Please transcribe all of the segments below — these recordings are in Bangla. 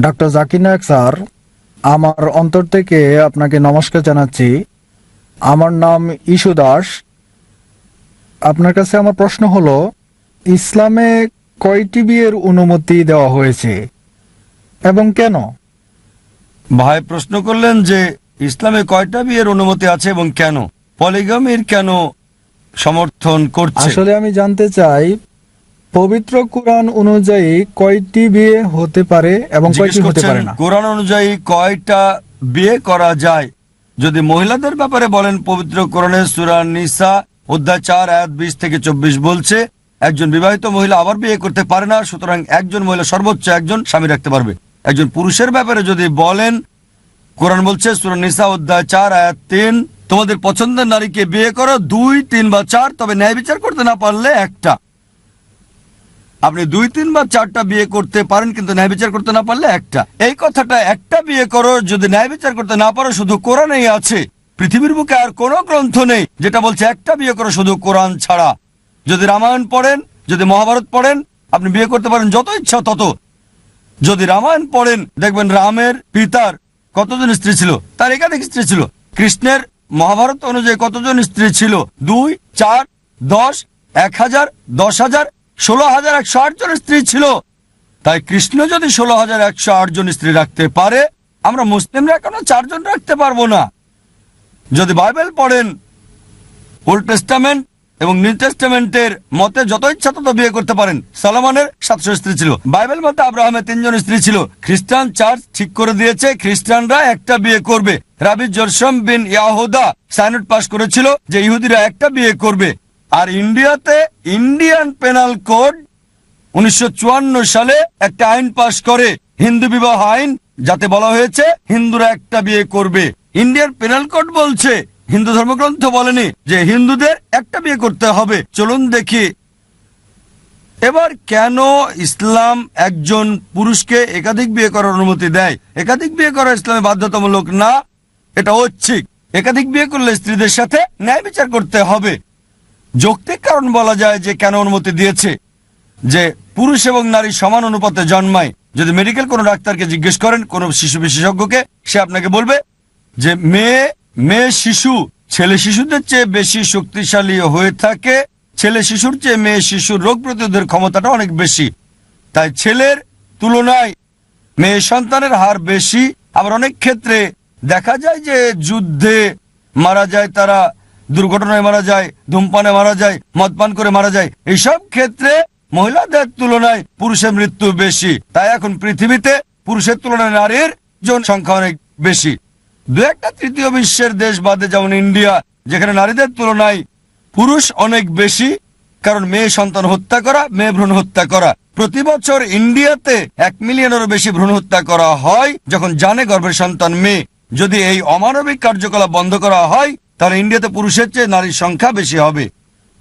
ডক্টর জাকির নায়ক স্যার আমার অন্তর থেকে আপনাকে নমস্কার জানাচ্ছি। আমার নাম ইশু দাস। আপনার কাছে আমার প্রশ্ন হলো ইসলামে কয়টি বিয়ের অনুমতি দেওয়া হয়েছে? এবং কেন? ভাই প্রশ্ন করলেন যে ইসলামে কয়টা বিয়ের অনুমতি আছে এবং কেন? পলিগামির কেন সমর্থন করছে? আসলে আমি জানতে চাই পবিত্র কোরআন অনুযায়ী কয়টি বিয়ে হতে পারে এবং কয়টি হতে পারে না? কোরআন অনুযায়ী কয়টা বিয়ে করা যায়? যদি মহিলাদের ব্যাপারে বলেন পবিত্র কোরআনে সুরা নিসা অধ্যায় চার আয়াত বিশ থেকে চব্বিশ বলছে একজন বিবাহিত মহিলা আবার বিয়ে করতে পারে না সুতরাং একজন মহিলা সর্বোচ্চ একজন স্বামী রাখতে পারবে। একজন পুরুষের ব্যাপারে যদি বলেন কোরআন বলছে সুরা নিসা অধ্যায় চার আয়াত তিন তোমাদের পছন্দের নারীকে বিয়ে করো দুই তিন বা চার তবে ন্যায় বিচার করতে না পারলে একটা। আপনি দুই তিন বা চারটা বিয়ে করতে পারেন, কিন্তু ন্যায় বিচার করতে না পারলে একটা। এই কথাটা একটা বিয়ে করো, যদি ন্যায় বিচার করতে না পারো, শুধু কোরআনেই আছে। পৃথিবীর বুকে আর কোনো গ্রন্থ নেই যেটা বলছে একটা বিয়ে করো, শুধু কোরআন ছাড়া। যদি রামায়ণ পড়েন, যদি মহাভারত পড়েন, আপনি বিয়ে করতে পারেন যত ইচ্ছা তত। যদি রামায়ণ পড়েন, দেখবেন রামের পিতার কতজন স্ত্রী ছিল? তার একাধিক স্ত্রী ছিল। কৃষ্ণের মহাভারত অনুযায়ী কতজন স্ত্রী ছিল? দুই, চার, দশ, এক হাজার, দশ হাজার ষোলো হাজার একশো আট জন স্ত্রী ছিল। তাই কৃষ্ণ যদি ষোলো হাজার একশো আট জন স্ত্রী রাখতে পারে, আমরা মুসলিমরা কেন চারজন রাখতে পারব না? যদি বাইবেল পড়েন, ওল্ড টেস্টামেন্ট এবং নিউ টেস্টামেন্টের মতে যত ইচ্ছা তত বিয়ে করতে পারেন। সালমানের সাতশো স্ত্রী ছিল। বাইবেল মতে আব্রাহামের তিনজন স্ত্রী ছিল। খ্রিস্টান চার্চ ঠিক করে দিয়েছে, খ্রিস্টানরা একটা বিয়ে করবে। রাবি জরসম বিন ইয়াহুদা সাইনট পাস করেছিল যে ইহুদিরা একটা বিয়ে করবে। আর ইন্ডিয়াতে ইন্ডিয়ান পেনাল কোড উনিশশো চুয়ান্ন সালে একটা আইন পাশ করে হিন্দু বিবাহ আইন, যাতে বলা হয়েছে হিন্দুরা একটা বিয়ে করবে। ইন্ডিয়ান পেনাল কোড বলছে, হিন্দু ধর্মগ্রন্থ বলেনি যে হিন্দুদের একটা বিয়ে করতে হবে। চলুন দেখি। এবার কেন ইসলাম একজন পুরুষকে একাধিক বিয়ে করার অনুমতি দেয়? একাধিক বিয়ে করা ইসলামে বাধ্যতামূলক না, এটা ঐচ্ছিক। একাধিক বিয়ে করলে স্ত্রীদের সাথে ন্যায় বিচার করতে হবে। যৌক্তিক কারণ বলা যায় যে কেন অনুমতি দিয়েছে? যে পুরুষ এবং নারী সমান অনুপাতে জন্মায়। যদি মেডিকেল কোনো ডাক্তারকে জিজ্ঞেস করেন, কোনো শিশু বিশেষজ্ঞকে, সে আপনাকে বলবে যে মেয়ে মেয়ে শিশু, ছেলে শিশুদের চেয়ে বেশি শক্তিশালী হয়ে থাকে। ছেলে শিশুর চেয়ে মেয়ে শিশুর রোগ প্রতিরোধের ক্ষমতাটা অনেক বেশি। তাই ছেলের তুলনায় মেয়ে সন্তানের হার বেশি। আবার অনেক ক্ষেত্রে দেখা যায় যে যুদ্ধে মারা যায় তারা দুর্ঘটনায় মারা যায়, ধূমপানে মারা যায় মদপান করে মারা যায়, এইসব ক্ষেত্রে মহিলাদের তুলনায় পুরুষের মৃত্যু বেশি। তাই এখন পৃথিবীতে পুরুষের তুলনায় নারীর জনসংখ্যা অনেক বেশি। দু একটা তৃতীয় বিশ্বের দেশ বাদে যেমন ইন্ডিয়া, যেখানে নারীদের তুলনায় পুরুষ অনেক বেশি, কারণ মেয়ে সন্তান হত্যা করা, মেয়ে ভ্রূণ হত্যা করা। প্রতি বছর ইন্ডিয়াতে এক মিলিয়নেরও বেশি ভ্রূণ হত্যা করা হয়, যখন জানে গর্ভের সন্তান মেয়ে। যদি এই অমানবিক কার্যকলাপ বন্ধ করা হয় তাহলে ইন্ডিয়াতে পুরুষের চেয়ে নারীর সংখ্যা বেশি হবে।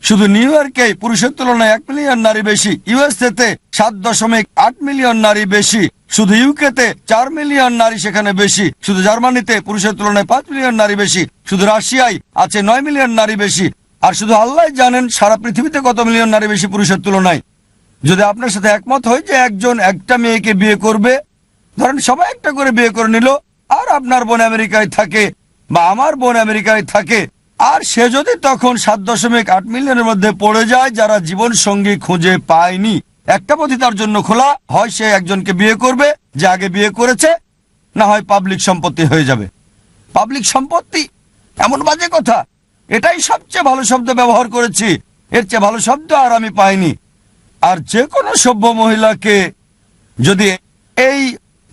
শুধু নিউ ইয়র্কে পুরুষের তুলনায় এক মিলিয়ন নারী বেশি ইউএসএ তে সাত দশমিক আট মিলিয়ন নারী বেশি, শুধু ইউকেতে চার মিলিয়ন নারী সেখানে বেশি, শুধু জার্মানিতে পুরুষের তুলনায় পাঁচ মিলিয়ন নারী বেশি, শুধু রাশিয়ায় আছে নয় মিলিয়ন নারী বেশি। আর শুধু আল্লাহ জানেন সারা পৃথিবীতে কত মিলিয়ন নারী বেশি পুরুষের তুলনায়। যদি আপনার সাথে একমত হয় যে একজন একটা মেয়েকে বিয়ে করবে, ধরেন সবাই একটা করে বিয়ে করে নিল, আর আপনার বোন আমেরিকায় থাকে বা আমার বোন আমেরিকায় থাকে, আর সে যদি তখন সাত দশমিক আট মিলিয়নের মধ্যে পড়ে যায়, যারা জীবন সঙ্গী খুঁজে পায়নি। একটা পথই তার জন্য খোলা, হয় সে একজনকে বিয়ে করবে, যে আগে বিয়ে করেছে, না হয় পাবলিক সম্পত্তি হয়ে যাবে। পাবলিক সম্পত্তি? এমন বাজে কথা। এটাই সবচেয়ে ভালো শব্দ ব্যবহার করেছি। এর চেয়ে ভালো শব্দ আর আমি পাইনি। আর যে কোনো সভ্য মহিলাকে যদি এই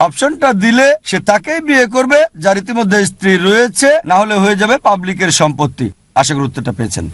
অপশনটা দিলে সে তাকেই বিয়ে করবে, যার ইতিমধ্যে স্ত্রী রয়েছে, না হলে হয়ে যাবে পাবলিকের সম্পত্তি। আশা করি উত্তরটা পেয়েছেন।